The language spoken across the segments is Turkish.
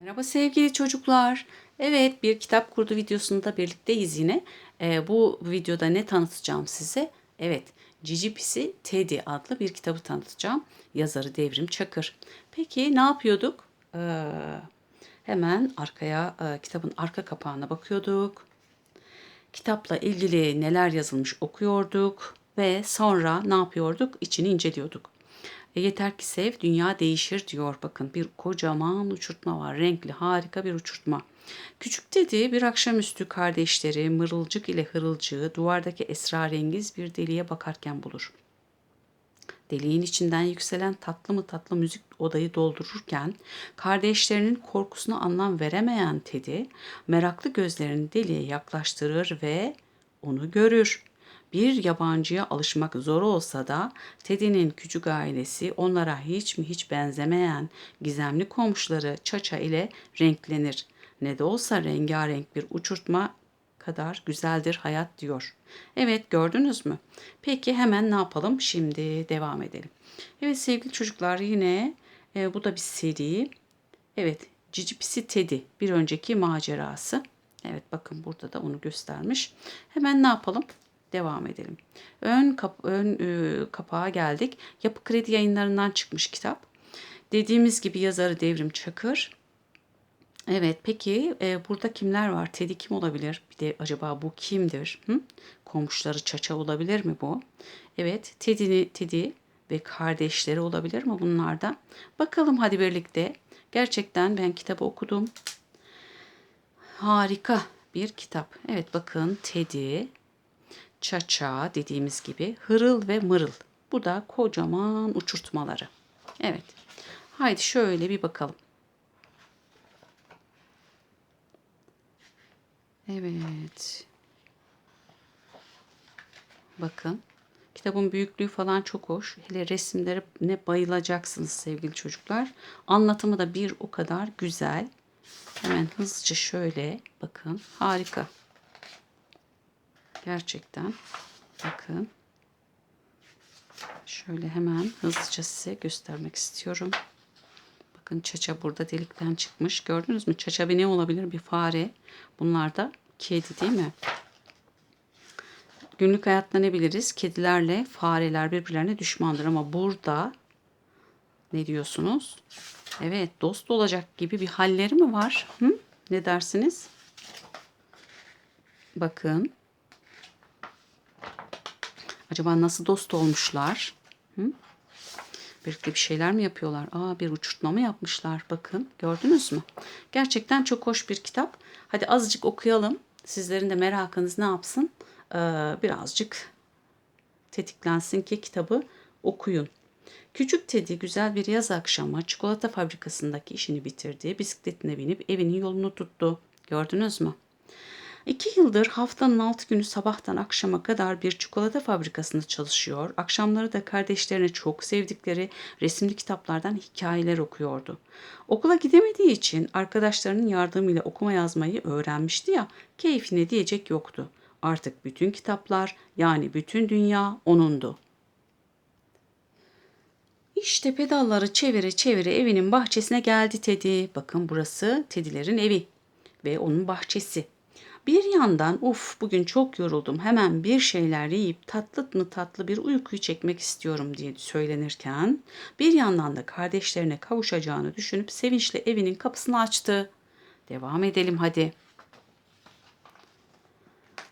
Merhaba sevgili çocuklar. Evet bir kitap kurdu videosunda birlikteyiz yine. Ee, bu videoda ne tanıtacağım size? Evet Cici Pisi Teddy adlı bir kitabı tanıtacağım. Yazarı Devrim Çakır. Peki ne yapıyorduk? Ee, hemen arkaya e, kitabın arka kapağına bakıyorduk. Kitapla ilgili neler yazılmış okuyorduk ve sonra ne yapıyorduk? İçini inceliyorduk. E, yeter ki sev, dünya değişir diyor. Bakın bir kocaman uçurtma var. Renkli, harika bir uçurtma. Küçük dedi bir akşamüstü kardeşleri mırılcık ile hırılcığı duvardaki esrarengiz bir deliğe bakarken bulur. Deliğin içinden yükselen tatlı mı tatlı müzik odayı doldururken kardeşlerinin korkusuna anlam veremeyen Teddy meraklı gözlerini deliğe yaklaştırır ve onu görür. Bir yabancıya alışmak zor olsa da Teddy'nin küçük ailesi onlara hiç mi hiç benzemeyen gizemli komşuları Çaça ile renklenir. Ne de olsa rengarenk bir uçurtma kadar güzeldir hayat diyor. Evet gördünüz mü? Peki hemen ne yapalım? Şimdi devam edelim. Evet sevgili çocuklar yine e, bu da bir seri. Evet Cici Pisi Teddy bir önceki macerası. Evet bakın burada da onu göstermiş. Hemen ne yapalım? Devam edelim. Ön, kap, ön e, kapağa geldik. Yapı Kredi yayınlarından çıkmış kitap. Dediğimiz gibi yazarı Devrim Çakır. Evet peki e, burada kimler var? Teddy kim olabilir? Bir de acaba bu kimdir? Hı? Komşuları Çaça olabilir mi bu? Evet Teddy, Teddy ve kardeşleri olabilir mi bunlardan? Bakalım hadi birlikte. Gerçekten ben kitabı okudum. Harika bir kitap. Evet bakın Teddy, Çaça dediğimiz gibi hırıl ve mırıl. Bu da kocaman uçurtmaları. Evet. Haydi şöyle bir bakalım. Evet. Bakın. Kitabın büyüklüğü falan çok hoş. Hele resimlere ne bayılacaksınız sevgili çocuklar. Anlatımı da bir o kadar güzel. Hemen hızlıca şöyle bakın. Harika. Gerçekten. Bakın. Şöyle hemen hızlıca size göstermek istiyorum. Bakın çaça burada delikten çıkmış. Gördünüz mü? Çaça bir ne olabilir? Bir fare. Bunlar da kedi değil mi? Günlük hayatta ne biliriz? Kedilerle fareler birbirlerine düşmandır ama burada ne diyorsunuz? Evet dost olacak gibi bir halleri mi var? Hı? Ne dersiniz? Bakın. Acaba nasıl dost olmuşlar? Hı? Birlikte bir şeyler mi yapıyorlar? Aa bir uçurtma mı yapmışlar? Bakın gördünüz mü? Gerçekten çok hoş bir kitap. Hadi azıcık okuyalım. Sizlerin de merakınız ne yapsın? Ee, birazcık tetiklensin ki kitabı okuyun. Küçük Teddy güzel bir yaz akşamı çikolata fabrikasındaki işini bitirdi. Bisikletine binip evinin yolunu tuttu. Gördünüz mü? İki yıldır haftanın altı günü sabahtan akşama kadar bir çikolata fabrikasında çalışıyor. Akşamları da kardeşlerine çok sevdikleri resimli kitaplardan hikayeler okuyordu. Okula gidemediği için arkadaşlarının yardımıyla okuma yazmayı öğrenmişti ya, keyfine diyecek yoktu. Artık bütün kitaplar yani bütün dünya onundu. İşte pedalları çevire çevire evinin bahçesine geldi Teddy. Bakın burası Teddy'lerin evi ve onun bahçesi. Bir yandan uf bugün çok yoruldum hemen bir şeyler yiyip tatlı mı tatlı bir uykuyu çekmek istiyorum diye söylenirken bir yandan da kardeşlerine kavuşacağını düşünüp sevinçle evinin kapısını açtı. Devam edelim hadi.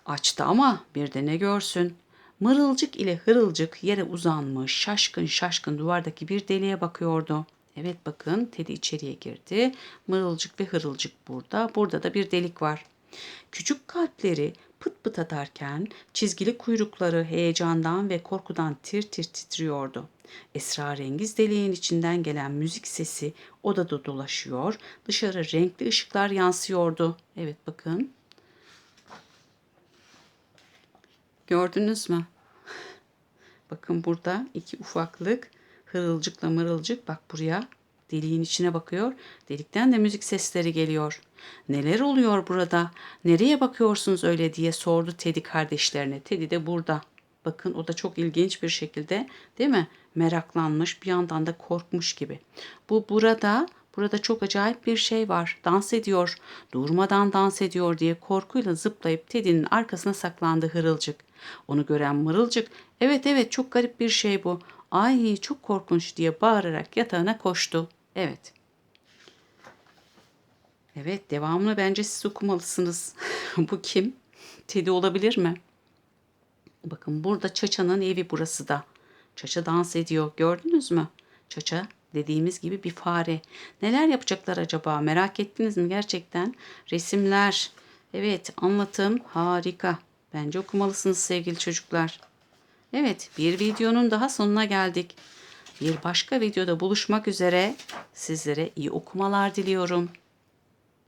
Açtı ama bir de ne görsün. Mırılcık ile hırılcık yere uzanmış şaşkın şaşkın duvardaki bir deliğe bakıyordu. Evet bakın Teddy içeriye girdi. Mırılcık ve hırılcık burada. Burada da bir delik var. Küçük kalpleri pıt pıt atarken çizgili kuyrukları heyecandan ve korkudan tir tir titriyordu. Esrarengiz deliğin içinden gelen müzik sesi odada dolaşıyor, dışarı renkli ışıklar yansıyordu. Evet bakın. Gördünüz mü? Bakın burada iki ufaklık hırılcıkla mırılcık bak buraya Deliğin içine bakıyor. Delikten de müzik sesleri geliyor. Neler oluyor burada? Nereye bakıyorsunuz öyle diye sordu Teddy kardeşlerine. Teddy de burada. Bakın o da çok ilginç bir şekilde değil mi? Meraklanmış bir yandan da korkmuş gibi. Bu burada Burada çok acayip bir şey var. Dans ediyor. Durmadan dans ediyor diye korkuyla zıplayıp Teddy'nin arkasına saklandı Hırılcık. Onu gören Mırılcık, evet evet çok garip bir şey bu. Ay çok korkunç diye bağırarak yatağına koştu. Evet. Evet devamını bence siz okumalısınız. bu kim? Teddy olabilir mi? Bakın burada Çaça'nın evi burası da. Çaça dans ediyor. Gördünüz mü? Çaça dediğimiz gibi bir fare. Neler yapacaklar acaba? Merak ettiniz mi gerçekten? Resimler. Evet anlatım harika. Bence okumalısınız sevgili çocuklar. Evet bir videonun daha sonuna geldik. Bir başka videoda buluşmak üzere. Sizlere iyi okumalar diliyorum.